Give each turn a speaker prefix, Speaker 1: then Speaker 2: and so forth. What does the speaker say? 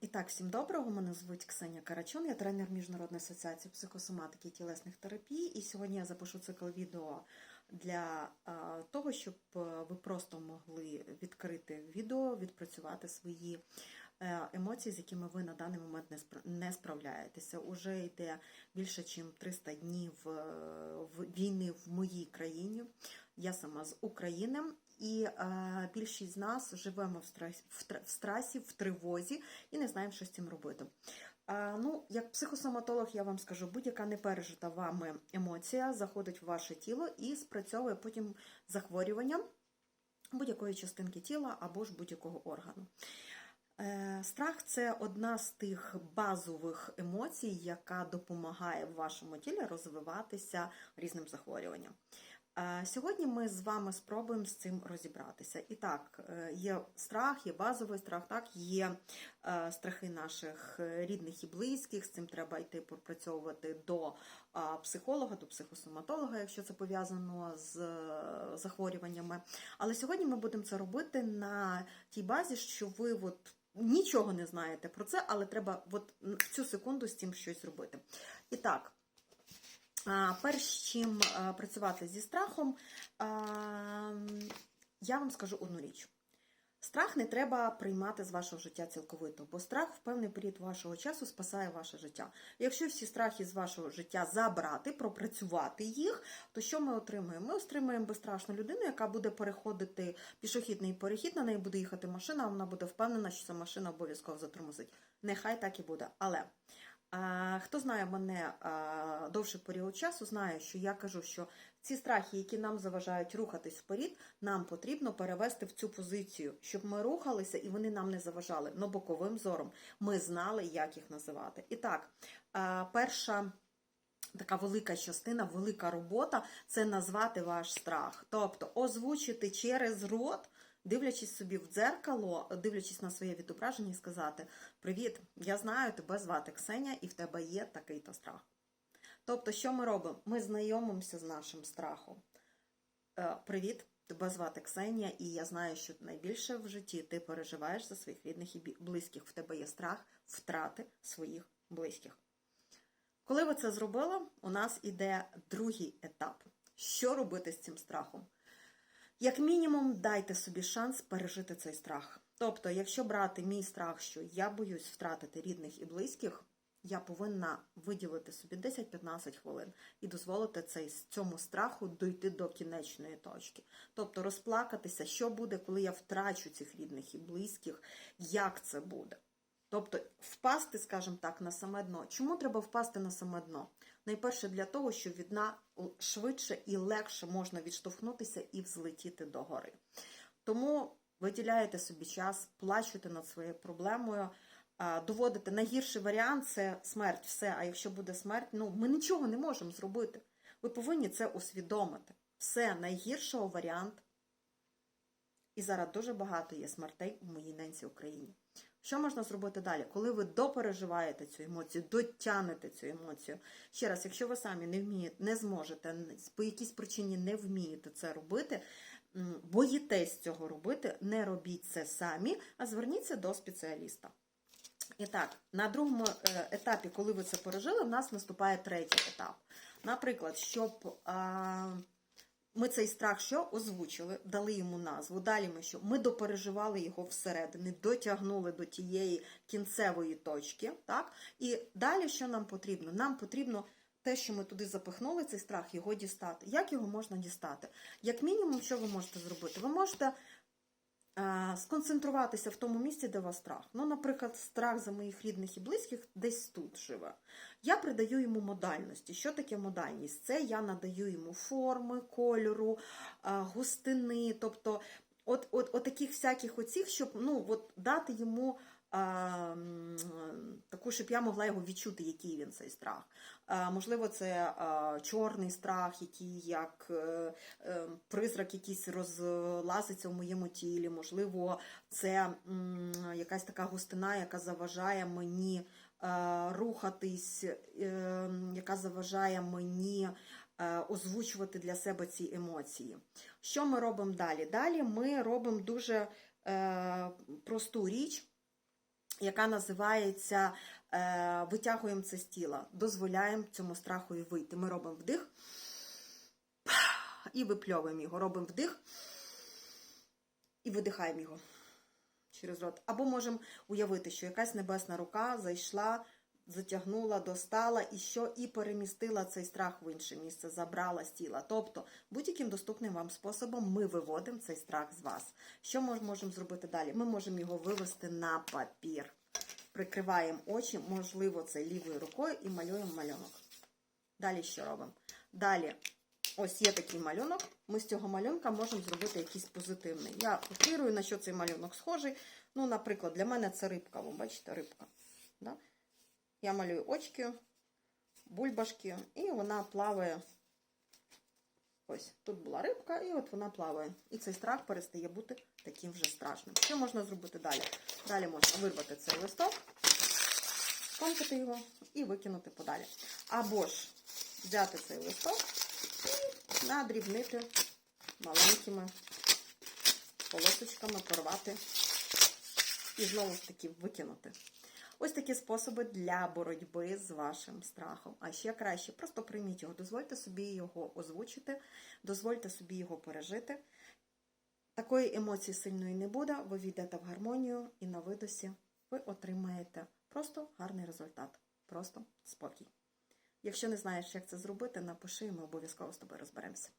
Speaker 1: І так, всім доброго. Мене звуть Ксенія Карачун, я тренер Міжнародної асоціації психосоматики і тілесних терапій. І сьогодні я запишу цикл відео для того, щоб е, ви просто могли відкрити відео, відпрацювати свої е, емоції, з якими ви на даний момент не спра- справляєтеся. Уже йде більше, ніж 300 днів е, війни в моїй країні. Я сама з України, і е, більшість з нас живемо в стресі, в, в тривозі і не знаємо, що з цим робити. Ну, як психосоматолог, я вам скажу, будь-яка не пережита вами емоція заходить в ваше тіло і спрацьовує потім захворюванням будь-якої частинки тіла або ж будь-якого органу. Е, Страх це одна з тих базових емоцій, яка допомагає вашому тілі розвиватися різним захворюванням. Е, Сьогодні ми з вами спробуємо з цим розібратися. І так, е, є страх, є базовий страх, так, є е, страхи наших рідних і близьких. З цим треба йти пропрацьовувати до психолога, до психосоматолога, якщо це пов'язано з захворюваннями. Але сьогодні ми будемо це робити на тій базі, що ви от нічого не знаєте про це, але треба от в цю секунду з цим щось робити. І так. Перш чим працювати зі страхом, я вам скажу одну річ. Страх не треба приймати з вашого життя цілковито, бо страх в певний період вашого часу спасає ваше життя. Якщо всі страхи з вашого життя забрати, пропрацювати їх, то що ми отримаємо? Ми отримаємо безстрашну людину, яка буде переходити пішохідний перехід, на неї буде їхати машина, а вона буде впевнена, що ця машина обов'язково затормозить. Нехай так і буде. Але Хто знає мене а, довший період часу, знає, що я кажу, що ці страхи, які нам заважають рухатись вперед, нам потрібно перевести в цю позицію, щоб ми рухалися і вони нам не заважали. Но боковим зором ми знали, як їх називати. І так, перша. Така велика частина, велика робота це назвати ваш страх. Тобто озвучити через рот, дивлячись собі в дзеркало, дивлячись на своє відображення і сказати: Привіт, я знаю, тебе звати Ксеня, і в тебе є такий-то страх. Тобто, що ми робимо? Ми знайомимося з нашим страхом. Е, Привіт, тебе звати Ксенія, і я знаю, що найбільше в житті ти переживаєш за своїх рідних і близьких. В тебе є страх втрати своїх близьких. Коли ви це зробили, у нас іде другий етап. Що робити з цим страхом? Як мінімум, дайте собі шанс пережити цей страх. Тобто, якщо брати мій страх, що я боюсь втратити рідних і близьких, я повинна виділити собі 10-15 хвилин і дозволити цей, цьому страху дойти до кінечної точки. Тобто розплакатися, що буде, коли я втрачу цих рідних і близьких, як це буде. Тобто впасти, скажімо так, на саме дно. Чому треба впасти на саме дно? Найперше для того, що від дна швидше і легше можна відштовхнутися і взлетіти до гори. Тому виділяєте собі час, плачете над своєю проблемою, доводите найгірший варіант це смерть. Все. А якщо буде смерть, ну ми нічого не можемо зробити. Ви повинні це усвідомити. Все найгіршого варіант. І зараз дуже багато є смертей у моїй ненці Україні. Що можна зробити далі? Коли ви допереживаєте цю емоцію, дотягнете цю емоцію. Ще раз, якщо ви самі не вмієте, не зможете, по якійсь причині не вмієте це робити, боїтесь цього робити, не робіть це самі, а зверніться до спеціаліста. І так, на другому е, етапі, коли ви це пережили, в нас наступає третій етап. Наприклад, щоб а, ми цей страх що озвучили, дали йому назву. Далі ми що? Ми допереживали його всередині, дотягнули до тієї кінцевої точки. Так? І далі що нам потрібно? Нам потрібно те, що ми туди запихнули, цей страх, його дістати. Як його можна дістати? Як мінімум, що ви можете зробити? Ви можете сконцентруватися в тому місці, де у вас страх. Ну, наприклад, страх за моїх рідних і близьких десь тут живе. Я придаю йому модальності. Що таке модальність? Це я надаю йому форми, кольору, густини, тобто от, от, от таких всяких оцих, щоб ну, от, дати йому. Таку, щоб я могла його відчути, який він цей страх. Можливо, це чорний страх, який як е, е, призрак якийсь розлазиться в моєму тілі. Можливо, це якась така густина, яка заважає мені рухатись, е, яка заважає мені озвучувати для себе ці емоції. Що ми робимо далі? Далі ми робимо дуже просту річ. Яка називається е, Витягуємо це з тіла, дозволяємо цьому страху і вийти. Ми робимо вдих і випльовуємо його. Робимо вдих і видихаємо його через рот. Або можемо уявити, що якась небесна рука зайшла, затягнула, достала і що, і перемістила цей страх в інше місце, забрала з тіла. Тобто, будь-яким доступним вам способом ми виводимо цей страх з вас. Що ми можемо зробити далі? Ми можемо його вивести на папір. Прикриваємо очі, можливо, це лівою рукою, і малюємо малюнок. Далі що робимо? Далі, ось є такий малюнок. Ми з цього малюнка можемо зробити якийсь позитивний. Я копірую, на що цей малюнок схожий. Ну, наприклад, для мене це рибка. Ви бачите, рибка. Да? Я малюю очки, бульбашки, і вона плаває. Ось тут була рибка, і от вона плаває. І цей страх перестає бути таким вже страшним. Що можна зробити далі? Далі можна вирвати цей листок, скомкати його і викинути подалі. Або ж взяти цей листок і надрібнити маленькими полосочками, порвати і знову ж таки викинути. Ось такі способи для боротьби з вашим страхом. А ще краще, просто прийміть його, дозвольте собі його озвучити, дозвольте собі його пережити. Такої емоції сильної не буде, ви війдете в гармонію і на видосі ви отримаєте просто гарний результат, просто спокій. Якщо не знаєш, як це зробити, напиши, і ми обов'язково з тобою розберемося.